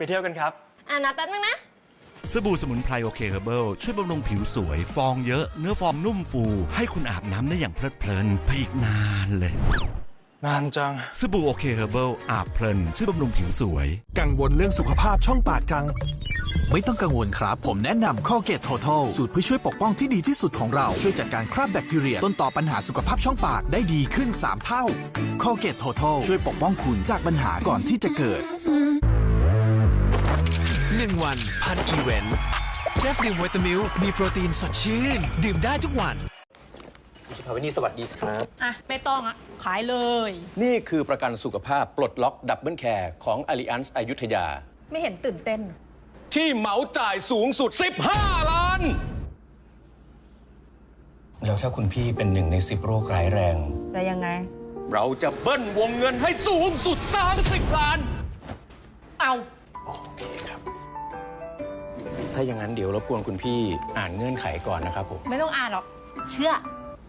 ไปเที่ยวกันครับ อะนับแป๊บนึงนะ สบู่สมุนไพรโอเคเฮอร์เบิลช่วยบำรุงผิวสวย ฟองเยอะ เนื้อฟองนุ่มฟู ให้คุณอาบน้ำได้อย่างเพลิดเพลินไปอีกนานเลย นานจัง สบู่โอเคเฮอร์เบิลอาบเพลินช่วยบำรุงผิวสวย กังวลเรื่องสุขภาพช่องปากจัง ไม่ต้องกังวลครับ ผมแนะนำ Colgate Total สูตรเพื่อช่วยปกป้องที่ดีที่สุดของเรา ช่วยจัดการคราบแบคทีเรีย ต้นต่อปัญหาสุขภาพช่องปากได้ดีขึ้น 3 เท่า Colgate Total ช่วยปกป้องคุณจากปัญหาก่อนที่จะเกิด1 วันพันอีเวนต์เจฟดื่มวิตามิลมีโปรตีนสดชื่น ดื่มได้ทุกวันสุภาวินีสวัสดีครับ อะ ไม่ต้องอะ ขายเลย นี่คือประกันสุขภาพปลดล็อกดับเบิลแคร์ของ Allianz อยุธยา ไม่เห็นตื่นเต้น ที่เหมาจ่ายสูงสุด 15 ล้าน แล้วถ้าคุณพี่เป็นหนึ่งใน 10 โรคร้ายแรง จะยังไง เราจะเบิ้ลวงเงินให้สูงสุด 30 ล้าน เอาโอเคครับ ถ้าอย่างนั้นเดี๋ยวรบกวนคุณพี่อ่านเงื่อนไขก่อนนะครับผมไม่ต้องอ่านหรอก เชื่อ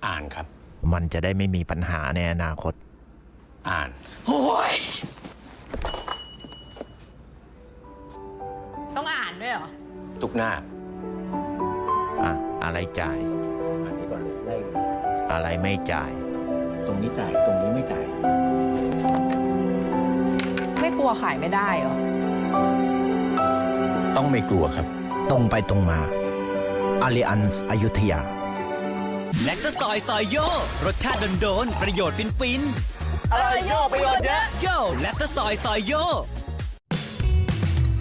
อ่านครับ มันจะได้ไม่มีปัญหาในอนาคต อ่าน โอ้ยต้องอ่านด้วยเหรอ ทุกหน้า อะ อะไรจ่ายอ่านนี้ก่อนเลยได้อะไรไม่จ่าย ตรงนี้จ่าย ตรงนี้ไม่จ่าย ไม่กลัวขายไม่ได้เหรอ ต้องไม่กลัวครับ ตรงไปตรงมา a l l i a n z อยุธยา แลคตาซอยซอยโย รสชาติโดนๆประโยชน์ฟินฟินอะไรโยประโยชน์เยอะๆโยแลคตาซอยซอยโย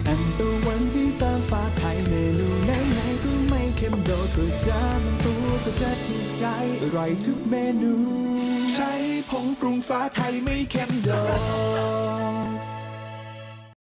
อันตะวันที่ตาฟ้าไทยเมนูไหนไหนๆก็ไม่เค็มโดดก็จะมันตัวก็จะถูกใจอร่อยทุกเมนู ใช้ผงปรุงฟ้าไทยไม่เค็มโดด